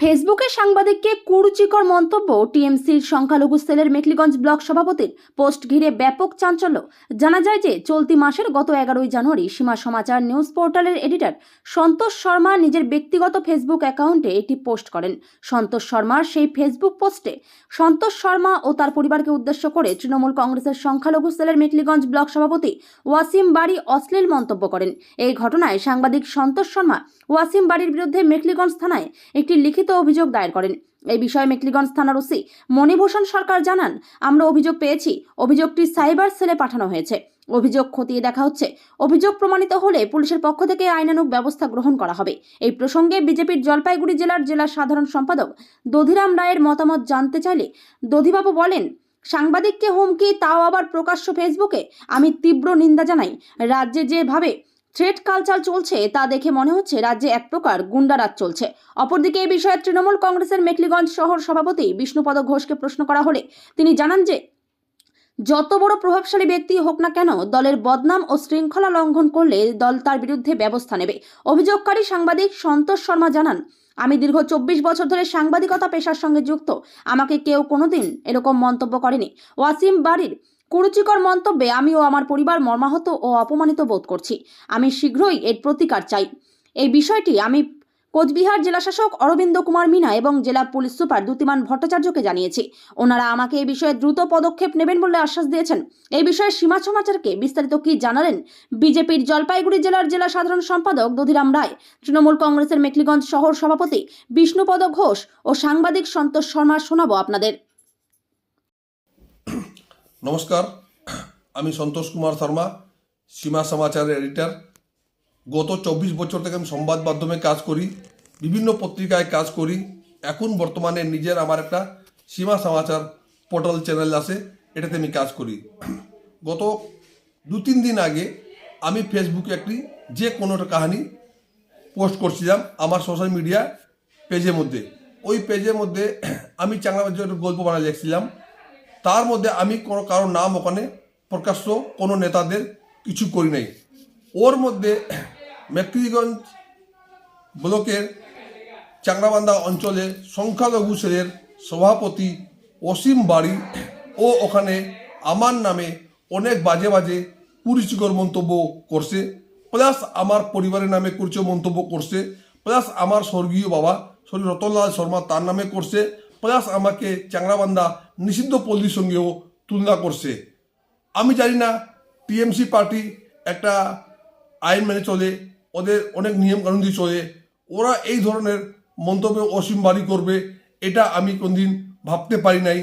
ফেসবুকে সাংবাদিককে কুরুচিকর মন্তব্য টিএমসির সংখ্যালঘু সেলের মেখলিগঞ্জ ব্লক সভাপতির পোস্ট ঘিরে ব্যাপক চাঞ্চল্য। জানা যায় যে চলতি মাসের গত এগারোই জানুয়ারি সীমা সমাচার নিউজ পোর্টালের এডিটর সন্তোষ শর্মা নিজের ব্যক্তিগত ফেসবুক অ্যাকাউন্টে এটি পোস্ট করেন। সন্তোষ শর্মার সেই ফেসবুক পোস্টে সন্তোষ শর্মা ও তার পরিবারকে উদ্দেশ্য করে তৃণমূল কংগ্রেসের সংখ্যালঘু সেলের মেখলিগঞ্জ ব্লক সভাপতি ওয়াসিম বাড়ি অশ্লীল মন্তব্য করেন। এই ঘটনায় সাংবাদিক সন্তোষ শর্মা ওয়াসিম বাড়ির বিরুদ্ধে মেখলিগঞ্জ থানায় একটি লিখিত অভিযোগ দায়ের করেন। এই বিষয়ে মেকলিগঞ্জ থানার ওসি মণিভূষণ সরকার জানান, আমরা অভিযোগ পেয়েছি, অভিযোগটি সাইবার সেলে পাঠানো হয়েছে। অভিযোগ খতিয়ে দেখা হচ্ছে, অভিযোগ প্রমাণিত হলে পুলিশের পক্ষ থেকে আইনানুগ ব্যবস্থা গ্রহণ করা হবে। এই প্রসঙ্গে বিজেপির জলপাইগুড়ি জেলার জেলা সাধারণ সম্পাদক দধিরাম রায়ের মতামত জানতে চাইলে দধিবাবু বলেন, সাংবাদিককে হুমকি, তাও আবার প্রকাশ্য ফেসবুকে? আমি তীব্র নিন্দা জানাই। রাজ্যে যেভাবে থ্রেড কালচার চলছে, তা দেখে মনে হচ্ছে রাজ্যে এক প্রকার গুন্ডারাজ চলছে। অপরদিকে এই বিষয়ে তৃণমূল কংগ্রেসের মেখলিগঞ্জ শহর সভাপতি বিষ্ণুপদ ঘোষকে প্রশ্ন করা হলে তিনি জানান যে, যত বড় প্রভাবশালী ব্যক্তি হোক না কেন, দলের বদনাম ও শৃঙ্খলা লঙ্ঘন করলে দল তার বিরুদ্ধে ব্যবস্থা নেবে। অভিযোগকারী সাংবাদিক সন্তোষ শর্মা জানান, আমি দীর্ঘ চব্বিশ বছর ধরে সাংবাদিকতা পেশার সঙ্গে যুক্ত। আমাকে কেউ কোনোদিন এরকম মন্তব্য করেনি। ওয়াসিম বাড়ির কুরুচিকর মন্তব্যে আমি ও আমার পরিবার মর্মাহত ও অপমানিত বোধ করছি। আমি শীঘ্রই এর প্রতিকার চাই। এই বিষয়টি আমি কোচবিহার জেলাশাসক অরবিন্দ কুমার মিনা এবং জেলা পুলিশ সুপার দ্যুতিমান ভট্টাচার্যকে জানিয়েছি। ওনারা আমাকে এই বিষয়ে দ্রুত পদক্ষেপ নেবেন বলে আশ্বাস দিয়েছেন। এই বিষয়ে সীমা সমাচারকে বিস্তারিত কি জানালেন বিজেপির জলপাইগুড়ি জেলার জেলা সাধারণ সম্পাদক দধিরাম রায়, তৃণমূল কংগ্রেসের মেখলিগঞ্জ শহর সভাপতি বিষ্ণুপদ ঘোষ ও সাংবাদিক সন্তোষ শর্মা শোনাবো আপনাদের। নমস্কার, আমি সন্তোষ কুমার শর্মা, সীমা সমাচারের এডিটার। গত চব্বিশ বছর থেকে আমি সংবাদ মাধ্যমে কাজ করি, বিভিন্ন পত্রিকায় কাজ করি। এখন বর্তমানে নিজের আমার একটা সীমা সমাচার পোর্টাল চ্যানেল আছে, এটাতে আমি কাজ করি। গত দু তিন দিন আগে আমি ফেসবুকে একটি যে কোনো একটা কাহিনী পোস্ট করছিলাম আমার সোশ্যাল মিডিয়া পেজের মধ্যে। ওই পেজের মধ্যে আমি চাংলা গল্প বানা লিখছিলাম। তার মধ্যে আমি কোনো কারোর নাম ওখানে প্রকাশ্য কোনো নেতাদের কিছু করি নাই। ওর মধ্যে মেক্রিগঞ্জ ব্লকের চাংরাবান্ধা অঞ্চলে সংখ্যালঘু সেলের সভাপতি অসীম বাড়ি ও ওখানে আমার নামে অনেক বাজে বাজে কুরুচিকর মন্তব্য করছে, প্লাস আমার পরিবারের নামে কুরুচিকর মন্তব্য করছে, প্লাস আমার স্বর্গীয় বাবা শ্রী রতনলাল শর্মা তার নামে করছে প্লাস আমাকে চাংরাবান্ধা নিষিদ্ধ পল্লীর সঙ্গেও তুলনা করছে। আমি জানি না, টিএমসি পার্টি একটা আইন মেনে চলে, ওদের অনেক নিয়ম কানুন দিয়ে চলে, ওরা এই ধরনের মন্তব্য অসীম বাড়ি করবে, এটা আমি কোনদিন ভাবতে পারি নাই।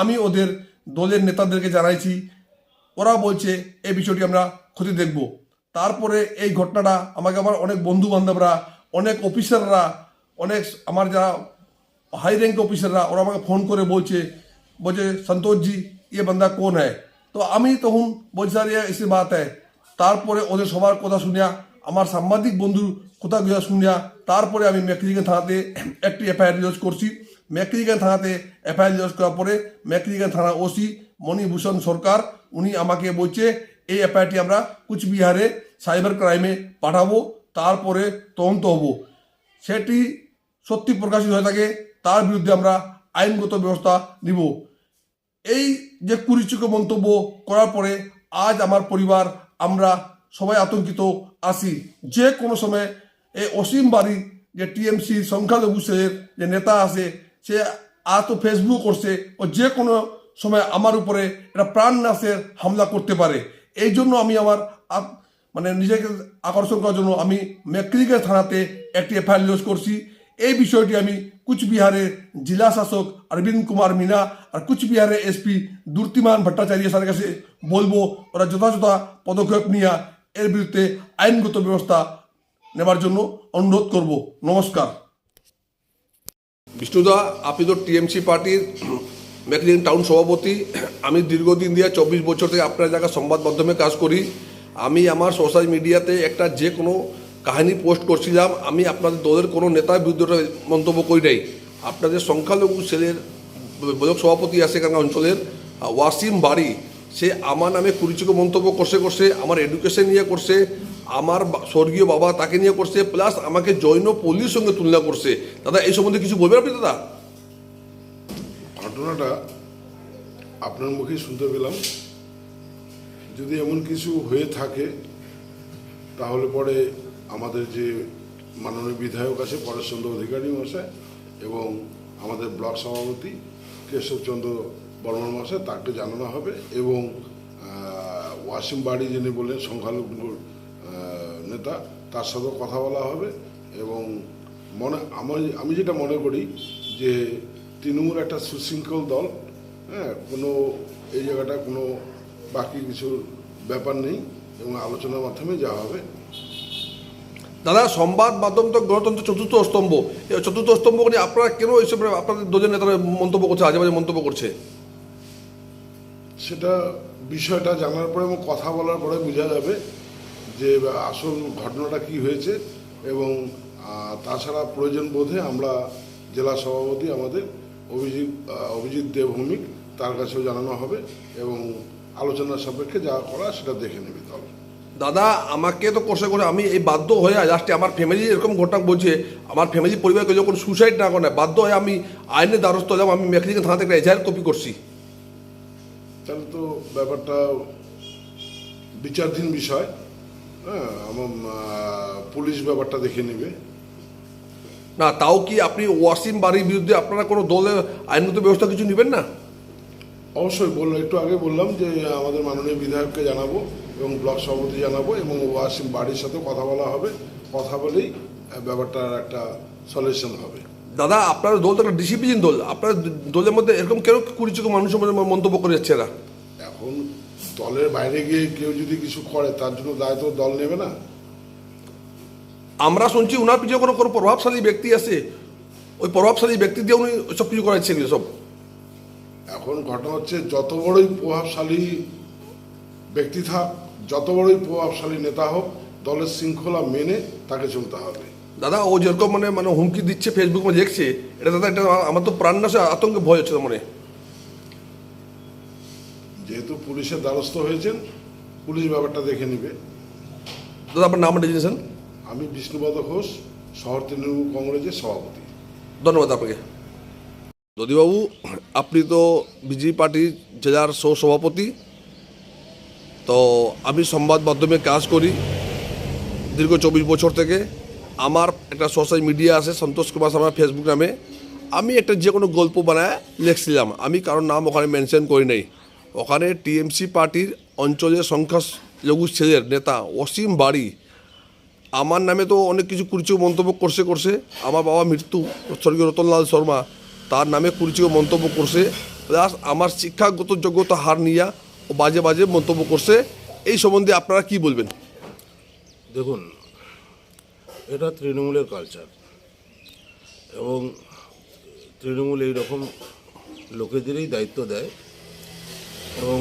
আমি ওদের দলের নেতাদেরকে জানাইছি, ওরা বলছে এই বিষয়টি আমরা ক্ষতি দেখব। তারপরে এই ঘটনাটা আমাকে আমার অনেক বন্ধু বান্ধবরা অনেক অফিসাররা, অনেক আমার যারা হাই র্যাঙ্ক অফিসাররা ওরা আমাকে ফোন করে বলছে বলছে সন্তোষজি এ বান্দা কোন হ্যাঁ তো আমি তখন বলছি, স্যার এসে বাত হ্যাঁ তারপরে ওদের সবার কথা শুনিয়া, আমার সাংবাদিক বন্ধুর কথা গুজা শুনিয়া, তারপরে আমি মেকরিগান থানাতে একটি এফআইআর রিজ করছি। মেকরিগান থানাতে এফআইআর রিজ করার পরে মেকরিগান থানা ওসি মণিভূষণ সরকার, উনি আমাকে বলছে, এই এফআইআরটি আমরা কুচবিহারে সাইবার ক্রাইমে পাঠাবো, তারপরে তদন্ত হব। সেটি সত্যি প্রকাশিত হয়ে থাকে তার বিরুদ্ধে আমরা আইনগত ব্যবস্থা নিব। এই যে কুরুচিক মন্তব্য করার পরে আজ আমার পরিবার, আমরা সবাই আতঙ্কিত আছি। যে কোনো সময় এই অসীম বাড়ি যে টিএমসি সংখ্যালঘু সেলের যে নেতা আছে, সে আর তো ফেসবুক করছে ও যে কোনো সময় আমার উপরে একটা প্রাণ নাশের হামলা করতে পারে। এই জন্য আমি আমার মানে নিজেকে আকর্ষণ করার জন্য আমি মেক্রিকের থানাতে একটি এফআইআর লজ করছি। এই বিষয়টি আমি কুচবিহারের জেলা শাসক অরবিন্দ কুমার মিনা আর কুচবিহারের এসপি দুর্তিমান ভট্টাচার্য স্যারের কাছে বলব, ওরা যথাযথ পদক্ষেপ নিয়ে এর বিরুদ্ধে আইনগত ব্যবস্থা নেবার জন্য অনুরোধ করব। নমস্কার। বিষ্ণুদা, আপনি তো টিএমসি পার্টির মেকলিন টাউন সভাপতি। আমি দীর্ঘদিন দিয়ে চব্বিশ বছর থেকে আপনার জায়গায় সংবাদ মাধ্যমে কাজ করি। আমি আমার সোশ্যাল মিডিয়াতে একটা যে কোনো কাহিনী পোস্ট করছিলাম, আমি আপনাদের দলের কোনো নেতার বিরুদ্ধে মন্তব্য করি নাই। আপনাদের সংখ্যালঘু সেলের ব্লক সভাপতি আছে এখানকার অঞ্চলের ওয়াসিম বাড়ি, সে আমার নামে কুরুচিক মন্তব্য করছে করছে, আমার এডুকেশন নিয়ে করছে, আমার স্বর্গীয় বাবা তাকে নিয়ে করছে প্লাস আমাকে জৈন পল্লীর সঙ্গে তুলনা করছে। দাদা, এই সম্বন্ধে কিছু বলবেন আপনি, দাদা? ঘটনাটা আপনার মুখেই শুনতে পেলাম। যদি এমন কিছু হয়ে থাকে, তাহলে পরে আমাদের যে মাননীয় বিধায়ক আছে পরেশচন্দ্র অধিকারী মশাই এবং আমাদের ব্লক সভাপতি কেশবচন্দ্র বর্মন মশাই তাকে জানানো হবে এবং ওয়াসিম বাড়ি যিনি বললেন, সংখ্যালঘু নেতা, তার সাথেও কথা বলা হবে এবং মনে আমার আমি যেটা মনে করি যে তৃণমূল একটা সুশৃঙ্খল দল হ্যাঁ কোনো এই জায়গাটা কোনো বাকি কিছুর ব্যাপার নেই এবং আলোচনার মাধ্যমে যাওয়া হবে দাদা, সংবাদ মাধ্যম তো গণতন্ত্র চতুর্থ স্তম্ভ। চতুর্থ স্তম্ভ নিয়ে আপনারা কেন এইসব আপনাদের দুজন নেতারা মন্তব্য করছে, আজে বাজে মন্তব্য করছে? সেটা বিষয়টা জানার পরে এবং কথা বলার পরে বোঝা যাবে যে, আসল ঘটনাটা কি হয়েছে এবং তাছাড়া প্রয়োজন বোধে আমরা জেলা সভাপতি আমাদের অভিজিৎ অভিজিৎ দেবভৌমিক তার কাছেও জানানো হবে এবং আলোচনার সাপেক্ষে যা করা সেটা দেখে নেবে দল। দাদা আমাকে তো কষ্ট করে আমি এই বাধ্য হয়ে লাস্টে আমার ফ্যামিলি এরকম ঘটনা বলছে আমার ফ্যামিলি পরিবারকে যখন সুসাইড না করে বাধ্য হয়ে আমি আইনের দ্বারস্থ হলাম। আমি মেখালিকে থানা থেকে এজাহার কপি করছি। তাহলে তো ব্যাপারটা বিচারধীন বিষয়। হ্যাঁ আমার পুলিশ ব্যাপারটা দেখে নেবে। না তাও কি আপনি ওয়াসিম বাড়ির বিরুদ্ধে আপনারা কোনো দলে আইনগত ব্যবস্থা কিছু নেবেন না? অবশ্যই বললাম একটু আগে বললাম যে আমাদের মাননীয় বিধায়ককে জানাব। এবং ব্লক সভাপতি জানাব এবং ওয়াসিম বাড়ির সাথে কথা বলা হবে। কথা বলেই ব্যাপারটার একটা সলিউশন হবে। দাদা আপনার দল তো একটা ডিসিপ্লিন দল। আপনার দলের মধ্যে এরকম কেন কুড়ি চোখ মানুষের মধ্যে মন্তব্য করে যাচ্ছে এরা। এখন দলের বাইরে গিয়ে কেউ যদি কিছু করে তার জন্য দায়িত্ব দল নেবে না। আমরা শুনছি ওনার পিছিয়ে কোনো কোনো প্রভাবশালী ব্যক্তি আছে। ওই প্রভাবশালী ব্যক্তি দিয়ে উনি সব কিছু করাচ্ছেন সব? এখন ঘটনা হচ্ছে যত বড়ই প্রভাবশালী ব্যক্তি থাক যত বড়ই প্রভাবশালী নেতা হোক দলের শৃঙ্খলা মেনে তাকে চলতে হবে। দাদা ও যেরকম মানে মানে হুমকি দিচ্ছে ফেসবুক মানে দেখছে এটা দাদা এটা আমার তো প্রাণ নাশে আতঙ্কে ভয় হচ্ছে মনে। যেহেতু পুলিশের দ্বারস্থ হয়েছেন পুলিশ ব্যাপারটা দেখে নেবে। দাদা আপনার নাম ডেজিনেশন আমি বিষ্ণুপদ ঘোষ শহর তৃণমূল কংগ্রেসের সভাপতি। ধন্যবাদ আপনাকে। দদিবাবু আপনি তো বিজেপি পার্টির জেলার সহ সভাপতি তো আমি সংবাদ মাধ্যমে কাজ করি, দীর্ঘ চব্বিশ বছর থেকে। আমার একটা সোশ্যাল মিডিয়া আছে, সন্তোষ কুমার শর্মা ফেসবুক নামে। আমি একটা যে কোনো গল্প বানায় লিখছিলাম। আমি কারোর নাম ওখানে মেনশন করি নাই। ওখানে টিএমসি পার্টির অঞ্চলের সংখ্যালঘু ছেলের নেতা অসীম বাড়ি। আমার নামে তো অনেক কিছু কুরুচিক মন্তব্য করছে করছে। আমার বাবা মৃত্যু, স্বর্গীয় রতনলাল শর্মা, তার নামে কুরুচিক মন্তব্য করছে। প্লাস আমার শিক্ষাগত যোগ্যতা হার নিয়া বাজে বাজে মন্তব্য করছে। এই সম্বন্ধে আপনারা কি বলবেন? দেখুন, এটা তৃণমূলের কালচার এবং তৃণমূল এই রকম লোকেদেরই দায়িত্ব দেয়। এবং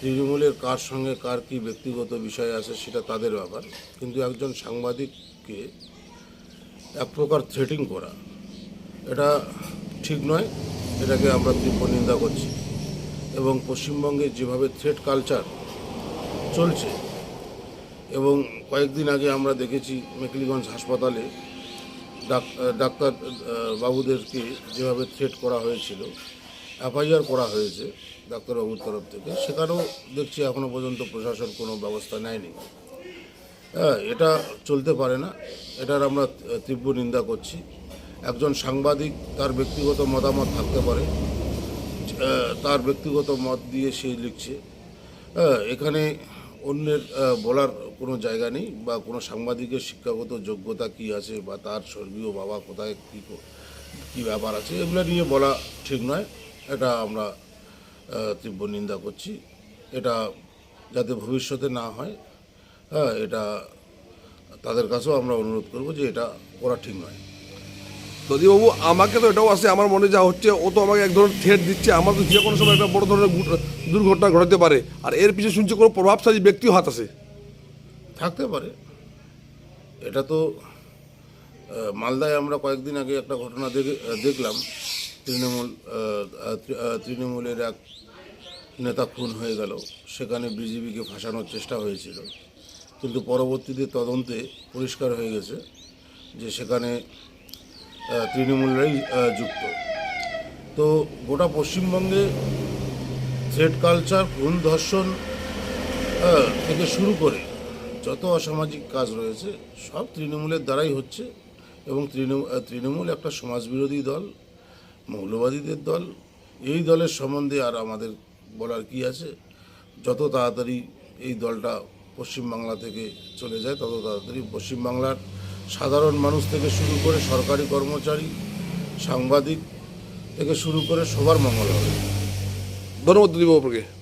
তৃণমূলের কার সঙ্গে কার কি ব্যক্তিগত বিষয় আছে সেটা তাদের ব্যাপার। কিন্তু একজন সাংবাদিককে এক প্রকার থ্রেটিং করা, এটা ঠিক নয়। এটাকে আমরা তীব্র নিন্দা করছি। এবং পশ্চিমবঙ্গে যেভাবে থ্রেট কালচার চলছে, এবং কয়েকদিন আগে আমরা দেখেছি মেকলিগঞ্জ হাসপাতালে ডাক- ডাক্তার বাবুদেরকে যেভাবে থ্রেট করা হয়েছিল, এফআইআর করা হয়েছে ডাক্তারবাবুর তরফ থেকে, সেখানেও দেখছি এখনও পর্যন্ত প্রশাসন কোনো ব্যবস্থা নেয়নি। হ্যাঁ এটা চলতে পারে না, এটার আমরা তীব্র নিন্দা করছি। একজন সাংবাদিক, তার ব্যক্তিগত মতামত থাকতে পারে তার ব্যক্তিগত মত দিয়ে সে লিখছে। এখানে অন্যের বলার কোনো জায়গা নেই বা কোনো সাংবাদিকের শিক্ষাগত যোগ্যতা কি আছে বা তার স্বর্গীয় বাবা কোথায়, কী কী ব্যাপার আছে, এগুলো নিয়ে বলা ঠিক নয়। এটা আমরা তীব্র নিন্দা করছি। এটা যাতে ভবিষ্যতে না হয় হ্যাঁ এটা তাদের কাছেও আমরা অনুরোধ করব যে এটা করা ঠিক নয়। দদিবাবু আমাকে তো এটাও আছে, আমার মনে যা হচ্ছে, ও তো আমাকে এক ধরনের থ্রেট দিচ্ছে। আমার তো যে কোনো সময় একটা বড় ধরনের দুর্ঘটনা ঘটাতে পারে। আর এর পিছনে শুনছি কোনো প্রভাবশালী ব্যক্তিও হাত আছে। থাকতে পারে। এটা তো মালদায় আমরা কয়েকদিন আগে একটা ঘটনা দেখে দেখলাম। তৃণমূল তৃণমূলের এক নেতা খুন হয়ে গেল। সেখানে বিজেপিকে ফাঁসানোর চেষ্টা হয়েছিল। কিন্তু পরবর্তীতে তদন্তে পরিষ্কার হয়ে গেছে যে সেখানে তৃণমূলরাই যুক্ত। তো গোটা পশ্চিমবঙ্গে থ্রেড কালচার খুন, ধর্ষণ থেকে শুরু করে যত অসামাজিক কাজ রয়েছে, সব তৃণমূলের দ্বারাই হচ্ছে এবং তৃণমূল তৃণমূল একটা সমাজবিরোধী দল, মৌলবাদীদের দল। এই দলের সম্বন্ধে আর আমাদের বলার কি আছে? যত তাড়াতাড়ি এই দলটা পশ্চিমবাংলা থেকে চলে যায়, তত তাড়াতাড়ি পশ্চিমবাংলার সাধারণ মানুষ থেকে শুরু করে সরকারি কর্মচারী, সাংবাদিক থেকে শুরু করে সবার মঙ্গল হবে। ধন্যবাদ আপনাকে